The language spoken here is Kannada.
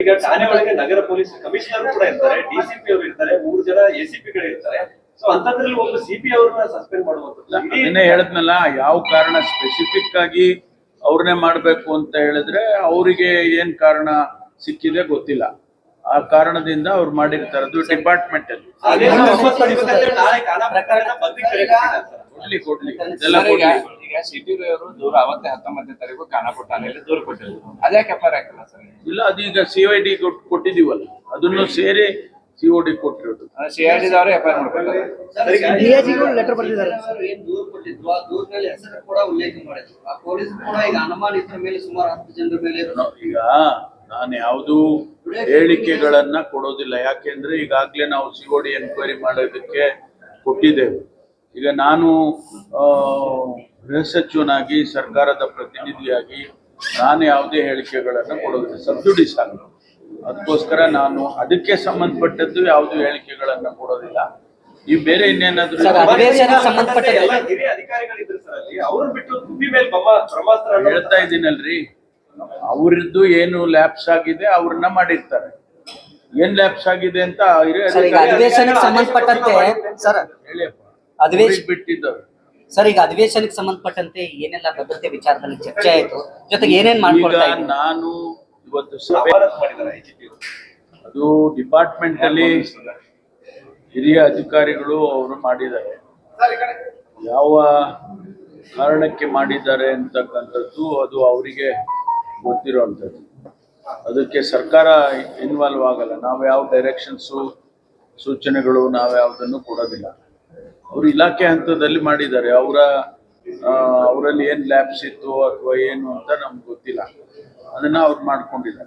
ಈಗ ಠಾಣೆ ಒಳಗೆ ನಗರ ಪೊಲೀಸ್ ಕಮಿಷನರ್ ಕೂಡ ಇರ್ತಾರೆ ಡಿಸಿಪಿ ಅವರು ಇರ್ತಾರೆ ಮೂರು ಜನ ಎಸಿಪಿಗಳು ಇರ್ತಾರೆ. ಸೊ ಅಂತದ್ರಲ್ಲಿ ಒಂದು ಸಿಪಿ ಅವ್ರನ್ನ ಸಸ್ಪೆಂಡ್ ಮಾಡುವಂತದ್ದು ಅದನ್ನೇ ಹೇಳದ್ನಲ್ಲ ಯಾವ ಕಾರಣ ಸ್ಪೆಸಿಫಿಕ್ ಆಗಿ ಅವ್ರನ್ನೇ ಮಾಡ್ಬೇಕು ಅಂತ ಹೇಳಿದ್ರೆ ಅವರಿಗೆ ಏನ್ ಕಾರಣ ಸಿಕ್ಕಿದೆ ಗೊತ್ತಿಲ್ಲ. ಆ ಕಾರಣದಿಂದ ಅವ್ರು ಮಾಡಿರ್ತಾರೆ ಅದು ಡಿಪಾರ್ಟ್ಮೆಂಟ್ ಅಲ್ಲಿ. ಕೊಡ್ಲಿ ಕೊಡ್ಲಿ ಇದೆಲ್ಲ ಕೊಡ್ಲಿ. ಈಗ ಸಿಟಿ ಅವರು ದೂರ ಅವತ್ತೇ ಹತ್ತೊಂಬತ್ತನೇ ತಾರೀಕು ಖಾನಾಪುರ ಠಾಣೆಯಲ್ಲಿ ದೂರ ಕೊಟ್ಟಿದ್ರು ಅದೇ ಎಫ್ಐಆರ್ ಹಾಕಲ್ಲ ಸರ್? ಇಲ್ಲ ಅದೀಗ ಸಿ ಐ ಡಿ ಕೊಟ್ಟಿದೀವಲ್ಲ ಅದನ್ನು ಸೇರಿ ಸಿ ಓ ಡಿ ಕೊಟ್ಟಿರೋದು. ಸಿ ಐ ಡಿ ದವರೇ ಎಫ್ ಐ ಆರ್ ಈಗ ಲೆಟರ್ ಬರೆದಿದ್ದಾರೆ ಸರ್ ಏನ್ ದೂರ್ ಕೊಟ್ಟಿದ್ರು ಆ ದೂರ್ನಲ್ಲಿ ಹೆಸರು ಕೂಡ ಉಲ್ಲೇಖ ಮಾಡಿದ್ರು. ಆ ಪೊಲೀಸ್ ಕೂಡ ಈಗ ಅನುಮಾನಿತರ ಮೇಲೆ ಸುಮಾರು ಹತ್ತು ಜನರ ಮೇಲೆ ಈಗ ನಾನು ಯಾವುದು ಹೇಳಿಕೆಗಳನ್ನ ಕೊಡೋದಿಲ್ಲ. ಯಾಕೆಂದ್ರೆ ಈಗಾಗ್ಲೇ ನಾವು ಸಿ ಓ ಡಿ ಎನ್ಕ್ವೈರಿ ಮಾಡೋದಕ್ಕೆ ಕೊಟ್ಟಿದ್ದೇವೆ. ಈಗ ನಾನು ಆ, ಗೃಹ ಸಚಿವನಾಗಿ ಸರ್ಕಾರದ ಪ್ರತಿನಿಧಿಯಾಗಿ ನಾನು ಯಾವುದೇ ಹೇಳಿಕೆಗಳನ್ನು ಕೊಡೋದಿಲ್ಲ. ಸಬ್ಸಿಡಿ ಸಾಲ ಅದಕ್ಕೋಸ್ಕರ ನಾನು ಅದಕ್ಕೆ ಸಂಬಂಧಪಟ್ಟದ್ದು ಯಾವುದು ಹೇಳಿಕೆಗಳನ್ನು ಕೊಡೋದಿಲ್ಲ. ಈ ಬೇರೆ ಇನ್ನೇನಾದ್ರೂ ಹೇಳ್ತಾ ಇದ್ದೀನಲ್ರಿ. ಅವ್ರದ್ದು ಏನು ಲ್ಯಾಪ್ಸ್ ಆಗಿದೆ ಅವ್ರನ್ನ ಮಾಡಿರ್ತಾರೆ. ಏನ್ ಲ್ಯಾಪ್ಸ್ ಆಗಿದೆ ಅಂತ ಅಧಿವೇಶನಕ್ಕೆ ಸಂಬಂಧಪಟ್ಟಂತೆ ಸರ್ ಬಿಟ್ಟಿದ್ದವ್ರು. ಸರ್ ಈಗ ಅಧಿವೇಶನಕ್ಕೆ ಸಂಬಂಧಪಟ್ಟಂತೆ ಏನೆಲ್ಲ ಭದ್ರತೆ ವಿಚಾರದಲ್ಲಿ ಚರ್ಚೆ ಆಯಿತು? ಜೊತೆಗೆ ಏನೇನ್ ಮಾಡ್ಕೊಳ್ತಾ ನಾನು ಇವತ್ತು ಸಭೆ ಅದು ಡಿಪಾರ್ಟ್ಮೆಂಟ್ ಅಲ್ಲಿ ಹಿರಿಯ ಅಧಿಕಾರಿಗಳು ಅವರು ಮಾಡಿದ್ದಾರೆ. ಯಾವ ಕಾರಣಕ್ಕೆ ಮಾಡಿದ್ದಾರೆ ಅಂತಕ್ಕಂಥದ್ದು ಅದು ಅವರಿಗೆ ಗೊತ್ತಿರುವಂಥದ್ದು. ಅದಕ್ಕೆ ಸರ್ಕಾರ ಇನ್ವಾಲ್ವ್ ಆಗಲ್ಲ. ನಾವು ಯಾವ ಡೈರೆಕ್ಷನ್ಸು ಸೂಚನೆಗಳು ನಾವು ಯಾವುದನ್ನು ಕೊಡೋದಿಲ್ಲ. ಅವರು ಇಲಾಖೆ ಹಂತದಲ್ಲಿ ಮಾಡಿದ್ದಾರೆ. ಅವರ ಅವರಲ್ಲಿ ಏನು ಲ್ಯಾಬ್ಸ್ ಇತ್ತು ಅಥವಾ ಏನು ಅಂತ ನಮ್ಗೆ ಗೊತ್ತಿಲ್ಲ. ಅದನ್ನ ಅವ್ರು ಮಾಡ್ಕೊಂಡಿದ್ದಾರೆ.